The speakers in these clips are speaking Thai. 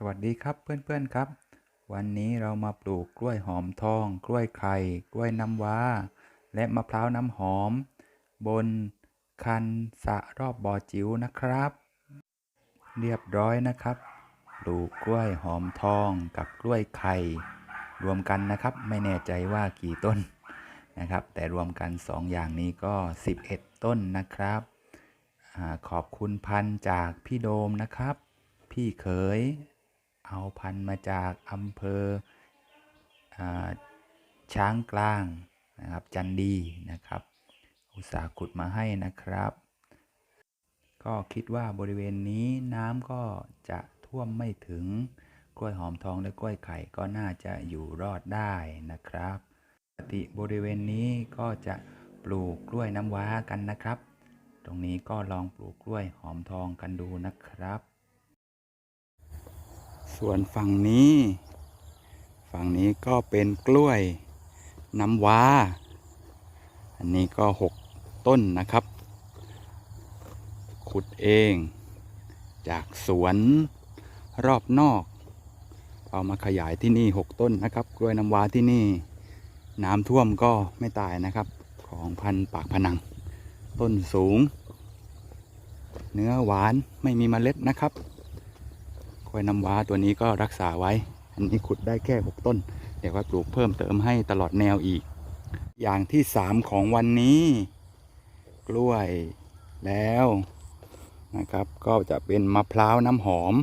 สวัสดีครับเพื่อนๆครับ วันนี้เรามาปลูกกล้วยหอมทอง กล้วยไข่ กล้วยน้ำว้า และมะพร้าวน้ำหอม บนคันสะรอบบ่อจิ๋วนะครับ เรียบร้อยนะครับ ปลูกกล้วยหอมทองกับกล้วยไข่ รวมกันนะครับ ไม่แน่ใจว่ากี่ต้นนะครับ แต่รวมกันสองอย่างนี้ก็ 11 ต้นนะครับอขอบคุณพันจากพี่โดมนะครับ พี่เขย เอาพันธุ์มาจากอำเภออช้างกลางนะครับจันดีนะครับ อุตสาห์ขุดมาให้นะครับ ก็คิดว่าบริเวณนี้น้ำก็จะท่วมไม่ถึงกล้วยหอมทองและกล้วยไข่ก็น่าจะอยู่รอดได้นะครับปกติบริเวณนี้ก็จะปลูกกล้วยน้ำว้ากันนะครับ ตรงนี้ก็ลองปลูกกล้วยหอมทองกันดูนะครับ ส่วนฝั่งนี้ ฝั่งนี้ก็เป็นกล้วยน้ำว้า อันนี้ก็หกต้นนะครับ ขุดเองจากสวนรอบนอก เอามาขยายที่นี่หกต้นนะครับ กล้วยน้ำว้าที่นี่ น้ำท่วมก็ไม่ตายนะครับ ของพันปากพนัง ต้นสูง เนื้อหวานไม่มีเมล็ดนะครับ กล้วยน้ำว้าตัวนี้ก็รักษาไว้ อันนี้ขุดได้แค่ 6 ต้น เดี๋ยวว่าปลูกเพิ่มเติมให้ตลอดแนวอีก อย่างที่ 3 ของวันนี้ กล้วยแล้วนะครับ ก็จะเป็นมะพร้าวน้ำหอม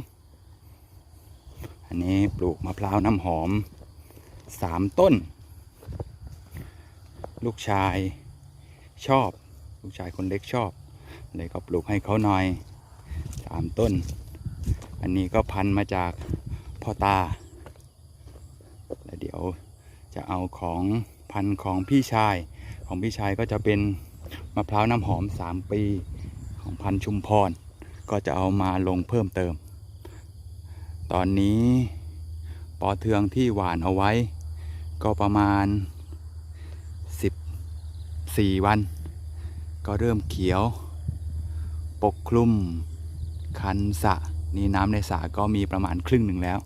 อันนี้ปลูกมะพร้าวน้ำหอม 3 ต้น ลูกชายชอบ ลูกชายคนเล็กชอบ เลยก็ปลูกให้เขาหน่อย 3 ต้น อันนี้ก็พันมาจากพ่อตา แล้วเดี๋ยวจะเอาของพันของพี่ชาย ของพี่ชายก็จะเป็นมะพร้าวน้ำหอม 3 ปีของพันชุมพร ก็จะเอามาลงเพิ่มเติม ตอนนี้ปอเทืองที่หวานเอาไว้ ก็ประมาณ 14 วัน ก็เริ่มเขียว ปกคลุมคันสะ นี่น้ำในสระก็มีประมาณครึ่งหนึ่งแล้ว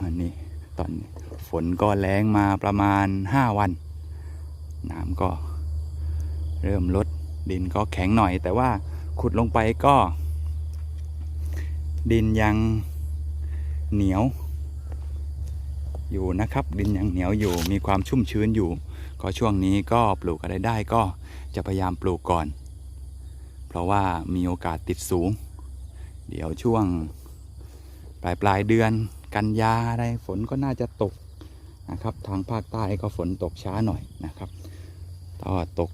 วันนี้ตอนนี้ฝนก็แรงมาประมาณ 5 วัน น้ำก็เริ่มลดดินก็แข็งหน่อย แต่ว่าขุดลงไปก็ ดินยังเหนียวอยู่นะครับ ดินยังเหนียวอยู่มีความชุ่มชื้นอยู่ ก็ช่วงนี้ก็ปลูกอะไรได้ก็จะพยายามปลูกก่อน เพราะว่ามีโอกาสติดสูง เดี๋ยวช่วงปลายปลายเดือนกันยาอะไรฝนก็น่าจะตกนะครับ ทางภาคใต้ก็ฝนตกช้าหน่อยนะครับต่ว่าตก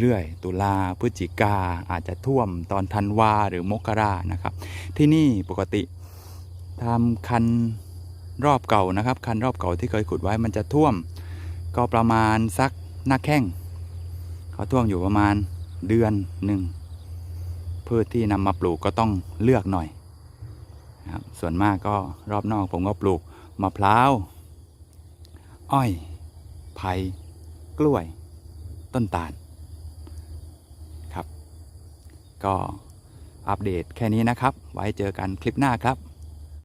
เรื่อยๆ ตุลาพฤศจิกาอาจจะท่วมตอนธันวาหรือมกรานะครับ ที่นี่ปกติทำคันรอบเก่านะครับ คันรอบเก่าที่เคยขุดไว้มันจะท่วม ก็ประมาณสักหน้าแข้งเขาท่วมอยู่ประมาณเดือนหนึ่ง พืชที่นำมาปลูกก็ต้องเลือกหน่อยนะครับส่วนมากก็รอบนอกผมก็ปลูกมะพร้าวอ้อยไผ่กล้วย ต้นตาลครับ ก็อัปเดตแค่นี้นะครับ ไว้เจอกันคลิปหน้าครับ